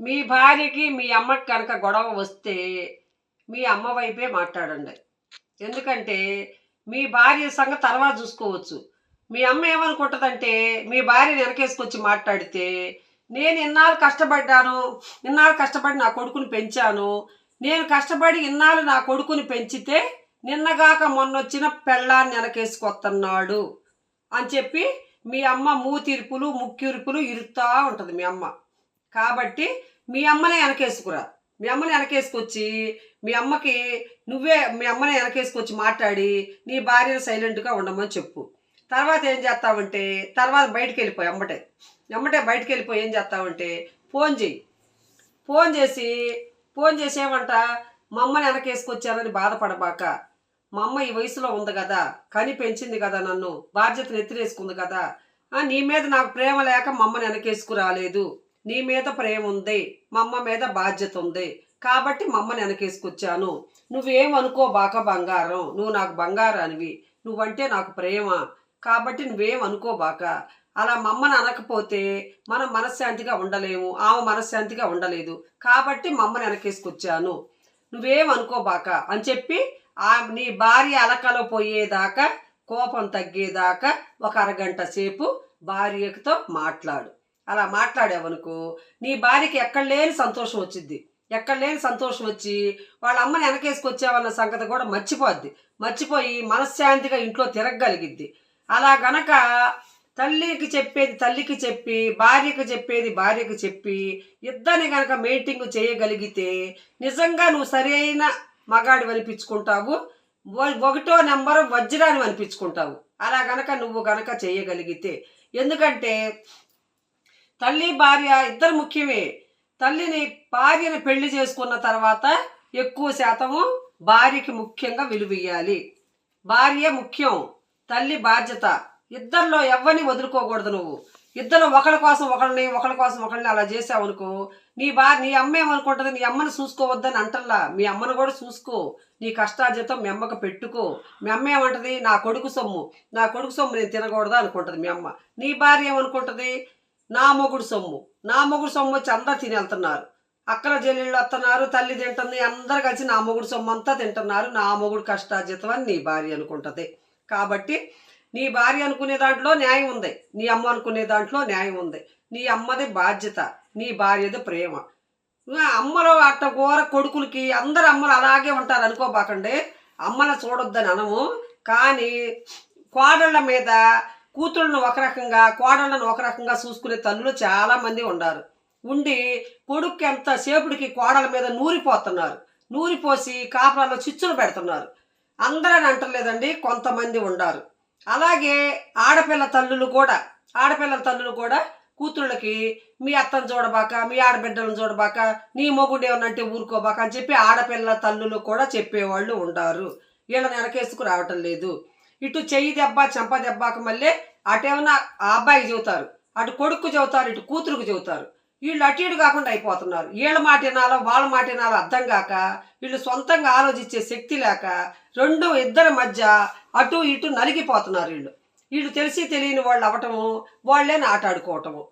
మీ భార్యకి మీ అమ్మకి కనుక గొడవ వస్తే మీ అమ్మ వైపే మాట్లాడండి. ఎందుకంటే మీ భార్య సంగతి తర్వాత చూసుకోవచ్చు. మీ అమ్మ ఏమనుకుంటుందంటే మీ భార్య వెనకేసుకొచ్చి మాట్లాడితే నేను ఇన్నాళ్ళు కష్టపడ్డాను ఇన్నాళ్ళు కష్టపడి నా కొడుకుని పెంచాను నేను కష్టపడి ఇన్నాళ్ళు నా కొడుకుని పెంచితే నిన్నగాక మొన్న వచ్చిన పెళ్ళాన్ని వెనకేసుకొస్తున్నాడు అని చెప్పి మీ అమ్మ మూతిరుపులు ముక్కిరుపులు ఇరుతా ఉంటుంది మీ అమ్మ. కాబట్టి మీ అమ్మనే వెనకేసుకురా. మీ అమ్మని వెనకేసుకొచ్చి మీ అమ్మకి నువ్వే మీ అమ్మని వెనకేసుకొచ్చి మాట్లాడి నీ భార్యను సైలెంట్గా ఉండమని చెప్పు. తర్వాత ఏం చేస్తావంటే తర్వాత బయటికి వెళ్ళిపోయి అమ్మటే. అమ్మటే బయటకు వెళ్ళిపోయి ఏం చేస్తావంటే ఫోన్ చెయ్యి. ఫోన్ చేసి ఫోన్ చేసి ఏమంట మా అమ్మని వెనకేసుకొచ్చారని బాధపడబాక. మా అమ్మ ఈ వయసులో ఉంది కదా కని పెంచింది కదా నన్ను బాధ్యతను ఎత్తిరేసుకుంది కదా. నీ మీద నాకు ప్రేమ లేక మా అమ్మని వెనకేసుకురాలేదు. నీ మీద ప్రేమ ఉంది మా అమ్మ మీద బాధ్యత ఉంది కాబట్టి మా అమ్మని వెనకేసుకొచ్చాను నువ్వేమనుకో బాక బంగారం. నువ్వు నాకు బంగారానివి. నువ్వంటే నాకు ప్రేమ. కాబట్టి నువ్వేం అనుకోబాక అలా మమ్మని అనకపోతే మనం మనశ్శాంతిగా ఉండలేము. ఆమె మనశ్శాంతిగా ఉండలేదు. కాబట్టి మమ్మని వెనకేసుకొచ్చాను. నువ్వేం అనుకోబాక అని చెప్పి ఆ నీ భార్య అలకలో పోయేదాకా కోపం తగ్గేదాకా ఒక అరగంట సేపు భార్యతో మాట్లాడు. అలా మాట్లాడావనుకో నీ భార్యకి ఎక్కడ లేని సంతోషం వచ్చింది ఎక్కడ లేని సంతోషం వచ్చి వాళ్ళ అమ్మని వెనకేసుకొచ్చావన్న సంగతి కూడా మర్చిపోద్ది. మర్చిపోయి మనశ్శాంతిగా ఇంట్లో తిరగగలిగిద్ది. అలా గనక తల్లికి చెప్పేది తల్లికి చెప్పి భార్యకి చెప్పేది భార్యకి చెప్పి ఇద్దరిని గనక మెయింటింగ్ చేయగలిగితే నిజంగా నువ్వు సరైన మగాడు అనిపించుకుంటావు. ఒకటో నెంబర్ వజ్రాన్ని అనిపించుకుంటావు. అలా గనక నువ్వు గనక చేయగలిగితే. ఎందుకంటే తల్లి భార్య ఇద్దరు ముఖ్యమే. తల్లిని భార్యని పెళ్ళి చేసుకున్న తర్వాత ఎక్కువ శాతము భార్యకి ముఖ్యంగా విలువ ఇయ్యాలి. భార్య ముఖ్యం తల్లి బాధ్యత. ఇద్దరిలో ఎవరిని వదులుకోకూడదు నువ్వు. ఇద్దరు ఒకరి కోసం ఒకరిని ఒకరి కోసం ఒకరిని అలా చేసావు అనుకో నీ బా నీ అమ్మ ఏమనుకుంటుంది? నీ అమ్మని చూసుకోవద్దని అంటల్లా. మీ అమ్మను కూడా చూసుకో. నీ కష్టార్జితం మీ అమ్మకు పెట్టుకో. మీ అమ్మ ఏమంటది? నా కొడుకు సొమ్ము. నా కొడుకు సొమ్ము నేను తినకూడదా అనుకుంటుంది మీ అమ్మ. నీ భార్య ఏమనుకుంటుంది? నా మొగుడు సొమ్ము. నా మొగుడు సొమ్ము వచ్చి అందరు తిని వెళ్తున్నారు. అక్కల వస్తున్నారు తల్లి తింటుంది అందరు కలిసి నా మొగుడు సొమ్ము అంతా తింటున్నారు. నా మొగుడు కష్టార్జితం అని నీ భార్య అనుకుంటుంది. కాబట్టి నీ భార్య అనుకునే దాంట్లో న్యాయం ఉంది. నీ అమ్మ అనుకునే దాంట్లో న్యాయం ఉంది. నీ అమ్మది బాధ్యత నీ భార్యది ప్రేమ. అమ్మలో అట్ట కూర కొడుకులకి అందరు అమ్మలు అలాగే ఉంటారు అనుకోబాకండి. అమ్మని చూడొద్దని అనము. కానీ కోడళ్ళ మీద కూతుళ్ళను ఒక రకంగా కోడళ్ళను ఒక రకంగా చూసుకునే తల్లులు చాలా మంది ఉన్నారు. ఉండి కొడుక్కి ఎంత సేపుడికి కోడల మీద నూరిపోతున్నారు. నూరిపోసి కాపురాల్లో చిచ్చులు పెడుతున్నారు. అందరని అంటలేదండి కొంతమంది ఉండారు. అలాగే ఆడపిల్ల తల్లులు కూడా ఆడపిల్లల తల్లులు కూడా కూతుళ్ళకి మీ అత్తను చూడబాక మీ ఆడబిడ్డలను చూడబాక నీ మొగుడు ఏమన్నంటే ఊరుకోబాక అని చెప్పి ఆడపిల్ల తల్లులు కూడా చెప్పేవాళ్ళు ఉంటారు వీళ్ళని వెనకేసుకు రావటం లేదు. ఇటు చెయ్యి దెబ్బ చెంప దెబ్బకు మళ్ళీ అటేమన్నా ఆ అబ్బాయికి చెబుతారు అటు కొడుకు చెబుతారు ఇటు కూతురుకు చెబుతారు. వీళ్ళు అటు ఇటు కాకుండా అయిపోతున్నారు. వీళ్ళ మాట వినాలో వాళ్ళ మాట వినాలో అర్థం కాక వీళ్ళు సొంతంగా ఆలోచించే శక్తి లేక రెండు ఇద్దరి మధ్య అటు ఇటు నలిగిపోతున్నారు వీళ్ళు. వీళ్ళు తెలిసి తెలియని వాళ్ళు అవటము వాళ్ళే ఆటాడుకోవటము ఆడుకోవటము.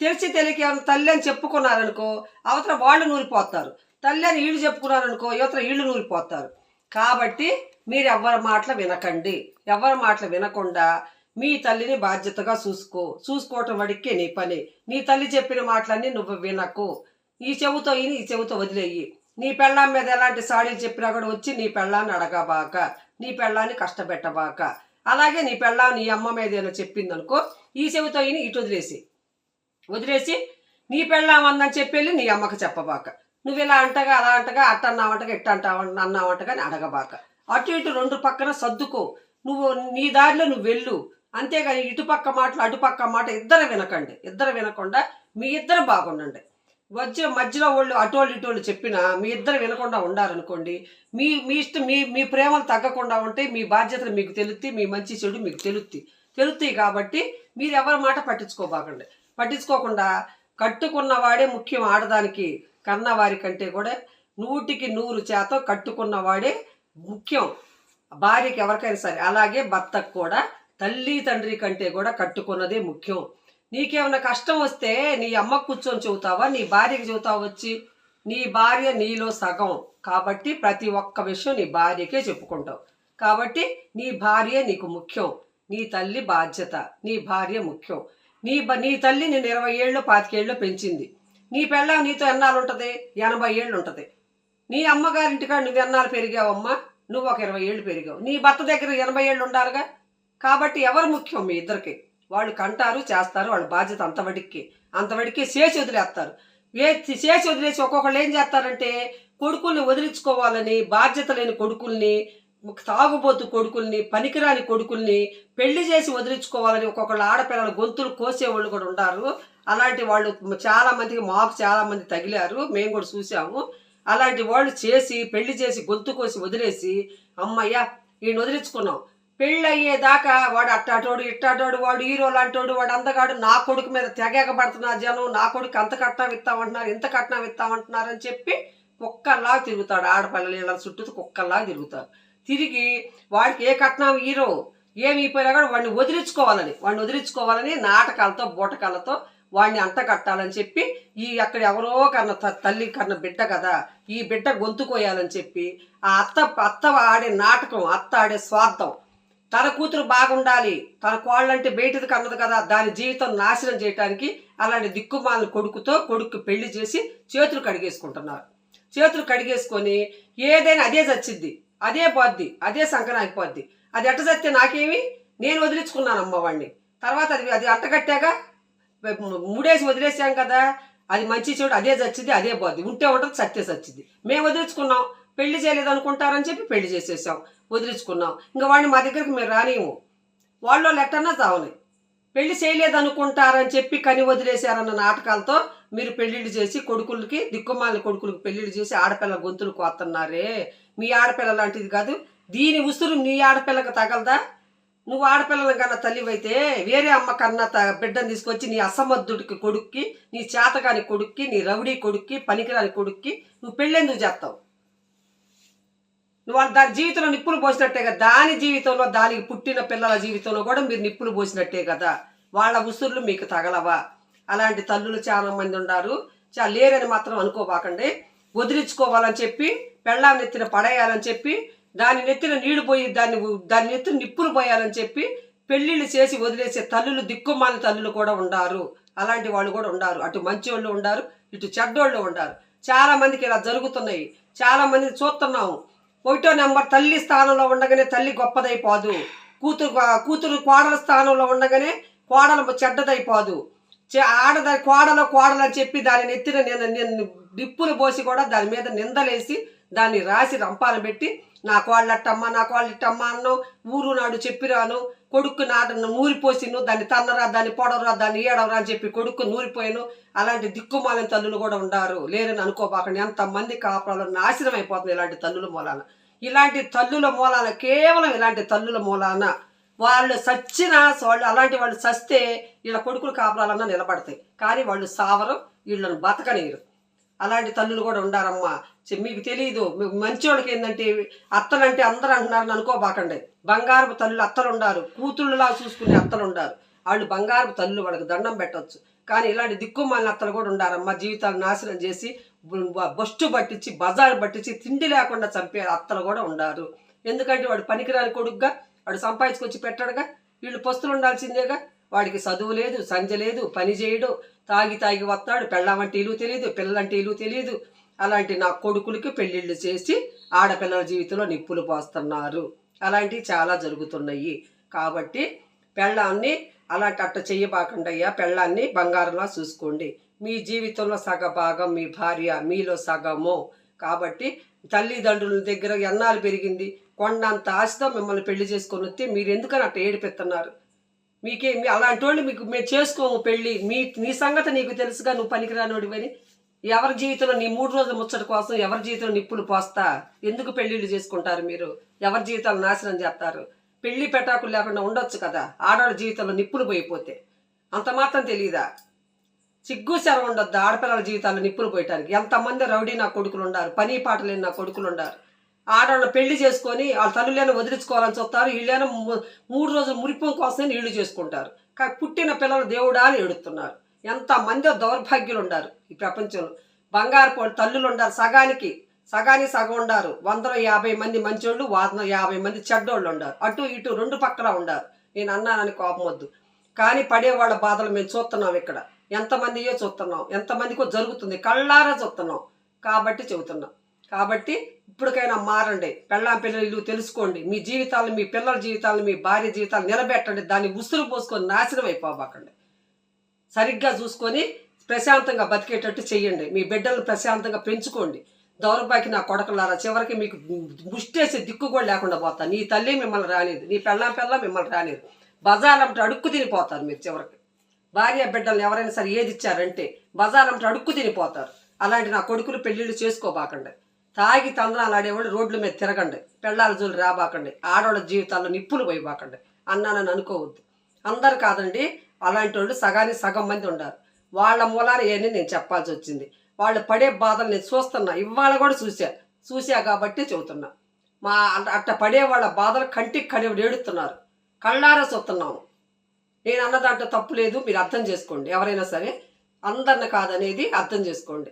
తెలిసి తెలియక ఏమైనా తల్లి అని చెప్పుకున్నారనుకో అవతల వాళ్ళు నూరిపోతారు. తల్లి అని వీళ్ళు చెప్పుకున్నారనుకో యువతల వీళ్ళు నూరిపోతారు. కాబట్టి మీరు ఎవరి మాటలు వినకండి. ఎవరి మాటలు వినకుండా మీ తల్లిని బాధ్యతగా చూసుకో. చూసుకోవటం వడికే నీ పని. నీ తల్లి చెప్పిన మాటలన్నీ నువ్వు వినకు. ఈ చెవుతో ఇని ఈ చెవుతో వదిలేయి. నీ పెళ్ళాం మీద ఎలాంటి సాడీలు చెప్పినా కూడా వచ్చి నీ పెళ్ళాన్ని అడగబాక. నీ పెళ్ళాన్ని కష్టపెట్టబాక. అలాగే నీ పెళ్ళాం నీ అమ్మ మీద ఏమైనా చెప్పిందనుకో ఈ చెవితో ఇని ఇటు వదిలేసి. వదిలేసి నీ పెళ్ళాం అందని చెప్పి నీ అమ్మకి చెప్పబాక. నువ్వు ఇలా అంటగా అలా అంటగా అట్ట అన్నావంటగా ఎట్ట అంటావు అన్నావంటగా అని అడగబాక. అటు ఇటు రెండు పక్కన సర్దుకో. నువ్వు నీ దారిలో నువ్వు వెళ్ళు. అంతేగాని ఇటుపక్క మాటలు అటుపక్క మాట ఇద్దరు వినకండి. ఇద్దరు వినకుండా మీ ఇద్దరు బాగుండండి. వచ్చే మధ్యలో వాళ్ళు అటోళ్ళు ఇటోళ్ళు చెప్పినా మీ ఇద్దరు వినకుండా ఉండారనుకోండి మీ మీ ఇష్టం మీ మీ ప్రేమలు తగ్గకుండా ఉంటే మీ బాధ్యతలు మీకు తెలుత్తి మీ మంచి చెడు మీకు తెలుత్తి. తెలుస్తాయి కాబట్టి మీరు ఎవరి మాట పట్టించుకోబాకండి. పట్టించుకోకుండా కట్టుకున్నవాడే ముఖ్యం ఆడదానికి. కన్నవారి కంటే కూడా నూటికి నూరు శాతం కట్టుకున్నవాడే ముఖ్యం. భార్యకి ఎవరికైనా సరే. అలాగే భర్తకు కూడా తల్లి తండ్రి కంటే కూడా కట్టుకున్నదే ముఖ్యం. నీకేమైనా కష్టం వస్తే నీ అమ్మ కూర్చొని చెబుతావా? నీ భార్యకి చెబుతావు వచ్చి? నీ భార్య నీలో సగం. కాబట్టి ప్రతి ఒక్క విషయం నీ భార్యకే చెప్పుకుంటావు. కాబట్టి నీ భార్య నీకు ముఖ్యం. నీ తల్లి బాధ్యత. నీ భార్య ముఖ్యం. నీ బ నీ తల్లి నేను ఇరవై ఏళ్ళు పాతికేళ్ళు పెంచింది. నీ పెళ్ళావు నీతో ఎన్నాళ్ళు ఉంటుంది ఎనభై ఏళ్ళు ఉంటుంది నీ అమ్మగారింటికాడ నువ్వు ఎన్నాళ్ళు పెరిగావమ్మా? నువ్వు ఒక ఇరవై ఏళ్ళు పెరిగావు. నీ భర్త దగ్గర ఎనభై ఏళ్ళు ఉండాలిగా? కాబట్టి ఎవరు ముఖ్యం మీ ఇద్దరికి? వాళ్ళు కంటారు చేస్తారు వాళ్ళ బాధ్యత అంతవడికి అంతవడికి చేసి వదిలేస్తారు. ఏ చేసి వదిలేసి ఒక్కొక్కళ్ళు ఏం చేస్తారంటే కొడుకుల్ని వదిలించుకోవాలని బాధ్యత లేని కొడుకుల్ని తాగుబోతు కొడుకుల్ని పనికిరాని కొడుకుల్ని పెళ్ళి చేసి వదిలించుకోవాలని ఒక్కొక్కళ్ళు ఆడపిల్లల గొంతులు కోసేవాళ్ళు కూడా ఉన్నారు అలాంటి వాళ్ళు చాలా మందికి మాకు చాలా మంది తగిలారు. మేము కూడా చూసాము. అలాంటి వాళ్ళు చేసి పెళ్ళి చేసి గొంతు కోసి వదిలేసి అమ్మయ్యా ఈయన వదిలించుకున్నాం. పెళ్ళి అయ్యేదాకా వాడు అట్టాటోడు ఇట్టాటోడు వాడు హీరో లాంటోడు వాడు అందగాడు నా కొడుకు మీద తెగేకబడుతున్నా జనం నా కొడుకు అంత కట్నం ఇస్తామంటున్నారు ఇంత కట్నం ఇస్తామంటున్నారు అని చెప్పి కుక్కల్లా తిరుగుతాడు. ఆడపిల్లలు చుట్టూ కుక్కల్లా తిరుగుతాడు తిరిగి వాడికి ఏ కట్నం హీరో ఏమి అయిపోయినా కూడా వాడిని వదిలించుకోవాలని వాడిని వదిలించుకోవాలని నాటకాలతో బూటకాలతో వాడిని అంట కట్టాలని చెప్పి ఈ అక్కడ ఎవరో కన్న తల్లి కన్న బిడ్డ కదా ఈ బిడ్డ గొంతు కోయాలని చెప్పి ఆ అత్త అత్త ఆడే నాటకం అత్త ఆడే స్వార్థం. తన కూతురు బాగుండాలి తన కోళ్ళంటే బయటది కన్నది కదా దాని జీవితం నాశనం చేయడానికి అలాంటి దిక్కుమాలిన కొడుకుతో కొడుకు పెళ్ళి చేసి చేతులు కడిగేసుకుంటున్నారు. చేతులు కడిగేసుకొని ఏదైనా అదే చచ్చిద్ది అదే పోద్ది అదే సంకనాకి పోద్ది అది ఎట్ట చస్తే నాకేమి? నేను వదిలించుకున్నాను అమ్మ వాడిని తర్వాత అది అది అట్టగట్టాగా మూడేసి వదిలేసాం కదా అది మంచి చెడు అదే చచ్చింది అదే పోద్ది. ఉంటే ఉంటుంది సత్తే చచ్చింది మేము వదిలించుకున్నాం. పెళ్ళి చేయలేదు అనుకుంటారని చెప్పి పెళ్ళి చేసేసాం. వదిలించుకున్నాం. ఇంకా వాడిని మా దగ్గరికి మేము రానియము వాళ్ళు ఎట్టన్నా చావని పెళ్ళి చేయలేదు అనుకుంటారని చెప్పి కని వదిలేశారన్న నాటకాలతో మీరు పెళ్ళిళ్ళు చేసి కొడుకులకి దిక్కుమాలని కొడుకులకి పెళ్ళిళ్ళు చేసి ఆడపిల్ల గొంతులు కోస్తున్నారే మీ ఆడపిల్ల లాంటిది కాదు. దీని ఉసురు నీ ఆడపిల్లకి తగలదా? నువ్వు ఆడపిల్లల కన్నా తల్లివైతే వేరే అమ్మ కన్నా త బిడ్డను తీసుకొచ్చి నీ అసమర్థుడికి కొడుక్కి నీ చేతకాని కొడుక్కి నీ రౌడీ కొడుక్కి పనికిరాని కొడుక్కి నువ్వు పెళ్ళెందుకు చేస్తావు? నువ్వు వాళ్ళ దాని జీవితంలో నిప్పులు పోసినట్టే కదా. దాని జీవితంలో దానికి పుట్టిన పిల్లల జీవితంలో కూడా మీరు నిప్పులు పోసినట్టే కదా. వాళ్ళ ఉసుర్లు మీకు తగలవా? అలాంటి తల్లులు చాలా మంది ఉన్నారు చాలా లేరని మాత్రం అనుకోబాకండి. వదిలించుకోవాలని చెప్పి పెళ్ళానెత్తిన పడేయాలని చెప్పి దాని నెత్తిన నీళ్ళు పోయి దాన్ని దాని నెత్తిన నిప్పులు పోయాలని చెప్పి పెళ్ళిళ్ళు చేసి వదిలేసే తల్లులు దిక్కుమాలి తల్లులు కూడా ఉండారు. అలాంటి వాళ్ళు కూడా ఉండారు. అటు మంచి వాళ్ళు ఉండారు ఇటు చెడ్డోళ్ళు ఉండారు. చాలా మందికి ఇలా జరుగుతున్నాయి. చాలా మందిని చూస్తున్నాము ఒకటో నెంబర్ తల్లి స్థానంలో ఉండగానే తల్లి గొప్పదైపోదు కూతురు కూతురు కోడల స్థానంలో ఉండగానే కోడలు చెడ్డదైపోదు చే- కోడలో కోడలు అని చెప్పి దాని నెత్తిన నేను నిప్పులు పోసి కూడా దాని మీద నిందలేసి దాన్ని రాసి రంపాలు పెట్టి నాకు వాళ్ళు అట్టమ్మా నాకు వాళ్ళు ఇట్టమ్మా అన్నో ఊరు నాడు చెప్పిరాను. కొడుకు నాట నూరిపోసిను దాన్ని తన్నరా దాన్ని పొడవరా దాన్ని ఏడవరా అని చెప్పి కొడుకు నూరిపోయాను. అలాంటి దిక్కుమాలిన తల్లులు కూడా ఉండారు. లేరని అనుకోబాకండి. ఎంతమంది కాపురాలు నాశనం అయిపోతుంది ఇలాంటి తల్లుల మూలాన. ఇలాంటి తల్లుల మూలాన కేవలం ఇలాంటి తల్లుల మూలాన వాళ్ళు సచ్చిన వాళ్ళు అలాంటి వాళ్ళు సస్తే వీళ్ళ కొడుకులు కాపురాలన్నా నిలబడతాయి. కానీ వాళ్ళు సావరు వీళ్ళని బతకనీరు అలాంటి తల్లులు కూడా ఉండారమ్మా. చె- మీకు తెలియదు మీకు మంచోళ్ళకి ఏంటంటే అత్తలంటే అందరూ అంటున్నారని అనుకోబాకండి. బంగారపు తల్లులు అత్తలు ఉండారు కూతుళ్ళలా చూసుకునే అత్తలు ఉండారు వాళ్ళు బంగారపు తల్లులు వాళ్ళకి దండం పెట్టొచ్చు. కానీ ఇలాంటి దిక్కుమాలిన అత్తలు కూడా ఉండారమ్మా. జీవితాలు నాశనం చేసి బొస్టు పట్టించి బజారు పట్టించి తిండి లేకుండా చంపే అత్తలు కూడా ఉండారు. ఎందుకంటే వాడు పనికిరాని కొడుకుగా వాడు సంపాదించుకొచ్చి పెట్టడుగా వీళ్ళు పస్తులు ఉండాల్సిందేగా వాడికి చదువు లేదు సంజ లేదు పని చేయడు. తాగి తాగి వస్తాడు. పెళ్ళామంటే ఇల్లు తెలియదు పిల్లలంటే ఇల్లు తెలియదు. అలాంటి నా కొడుకులకి పెళ్ళిళ్ళు చేసి ఆడపిల్లల జీవితంలో నిప్పులు పోస్తున్నారు. అలాంటివి చాలా జరుగుతున్నాయి. కాబట్టి పెళ్ళాన్ని అలాంటి అట్ట చెయ్యబాకండి అయ్యా. పెళ్ళాన్ని బంగారంలా చూసుకోండి. మీ జీవితంలో సగ భాగం మీ భార్య మీలో సగము. కాబట్టి తల్లిదండ్రుల దగ్గర ఎన్నాళ్ళు పెరిగింది? కొండంత ఆశతో మిమ్మల్ని పెళ్ళి చేసుకొని వస్తే మీరు ఎందుకని అట్ట ఏడిపెత్తన్నారు మీకే మీ అలాంటి వాళ్ళు మీకు మేము చేసుకోము పెళ్ళి. మీ నీ సంగతి నీకు తెలుసుగా నువ్వు పనికిరానోడివని ఎవరి జీవితంలో నీ మూడు రోజుల ముచ్చట కోసం ఎవరి జీవితంలో నిప్పులు పోస్తా? ఎందుకు పెళ్ళిళ్ళు చేసుకుంటారు మీరు? ఎవరి జీవితాలు నాశనం చేస్తారు? పెళ్ళి పెటాకులు లేకుండా ఉండొచ్చు కదా. ఆడవాళ్ళ జీవితంలో నిప్పులు పోయిపోతే. అంత మాత్రం తెలియదా సిగ్గు శరం ఉండొద్దు ఆడపిల్లల జీవితాల్లో నిప్పులు పోయటానికి. ఎంతమంది రౌడీ నా కొడుకులు ఉన్నారు పని పాటలేని నా కొడుకులు ఉన్నారు ఆడవాళ్ళు పెళ్ళి చేసుకొని వాళ్ళ తల్లులేని వదిలించుకోవాలని చూస్తారు వీళ్ళేనో మూడు రోజులు మురిపం కోసమే నీళ్ళు చేసుకుంటారు. కానీ పుట్టిన పిల్లలు దేవుడా అని ఎడుతున్నారు ఎంతమంది దౌర్భాగ్యులు ఉండారు ఈ ప్రపంచంలో. బంగారు తల్లులు ఉండారు సగానికి. సగానికి సగం ఉండారు. వందల యాభై మంది మంచోళ్ళు వంద యాభై మంది చెడ్డోళ్ళు ఉండారు. అటు ఇటు రెండు పక్కల ఉండారు. నేను అన్నానని కోపం వద్దు. కానీ పడే వాళ్ళ బాధలు మేము చూస్తున్నాం ఇక్కడ. ఎంతమందియో చూస్తున్నాం. ఎంతమందికో జరుగుతుంది. కళ్ళారా చూస్తున్నాం. కాబట్టి చెబుతున్నాం. కాబట్టి ఇప్పటికైనా మారండి. పెళ్ళాం పిల్లలు తెలుసుకోండి. మీ జీవితాలను మీ పిల్లల జీవితాలను మీ భార్య జీవితాలు నిలబెట్టండి. దాన్ని ఉసురు పోసుకొని నాశనం అయిపోబాకండి సరిగ్గా చూసుకొని ప్రశాంతంగా బతికేటట్టు చేయండి మీ బిడ్డలను ప్రశాంతంగా పెంచుకోండి. దౌర్భాగ్య నా కొడకలారా చివరికి మీకు ముష్టేసి దిక్కు కూడా లేకుండా పోతా. నీ తల్లి మిమ్మల్ని రానిది. నీ పెళ్ళాం పిల్ల మిమ్మల్ని రానిది. బజార్లంటే అడుక్కు తినిపోతారు మీరు చివరికి. భార్య బిడ్డలు ఎవరైనా సరే ఏది ఇచ్చారంటే బజార్ అంటే అడుక్కు తినిపోతారు. అలాంటి నా కొడుకులు పెళ్ళిళ్ళు చేసుకోబాకండి. తాగి తందనాలు ఆడేవాళ్ళు రోడ్ల మీద తిరగండి. పెళ్ళాల జోలు రాబాకండి. ఆడవాళ్ళ జీవితాల్లో నిప్పులు పోయిబాకండి. అన్నానని అనుకోవద్దు. అందరు కాదండి అలాంటి వాళ్ళు సగానికి సగం మంది ఉండారు. వాళ్ళ మూలాన ఏని నేను చెప్పాల్సి వచ్చింది. వాళ్ళు పడే బాధలు నేను చూస్తున్నా. ఇవాళ కూడా చూసా చూసా కాబట్టి చెబుతున్నా. మా అట్ట- అట్ట పడే వాళ్ళ బాధలు కంటికి కడివి ఏడుతున్నారు. కళ్ళారా చూస్తున్నాము. నేను అన్న దాంట్లో తప్పు లేదు మీరు అర్థం చేసుకోండి. ఎవరైనా సరే అందరిని కాదనేది అర్థం చేసుకోండి.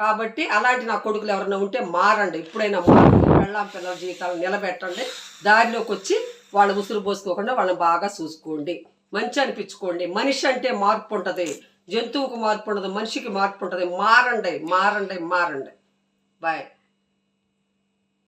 కాబట్టి అలాంటి నా కొడుకులు ఎవరైనా ఉంటే మారండి. ఇప్పుడైనా మారండి పెళ్ళాం పిల్లల జీవితాలు నిలబెట్టండి. దారిలోకి వచ్చి వాళ్ళ ఉసురు పోసుకోకుండా వాళ్ళని బాగా చూసుకోండి. మంచి అనిపించుకోండి. మనిషి అంటే మార్పు ఉంటుంది. జంతువుకు మార్పు ఉండదు. మనిషికి మార్పు ఉంటుంది. మారండి. మారండి. మారండి. బాయ్.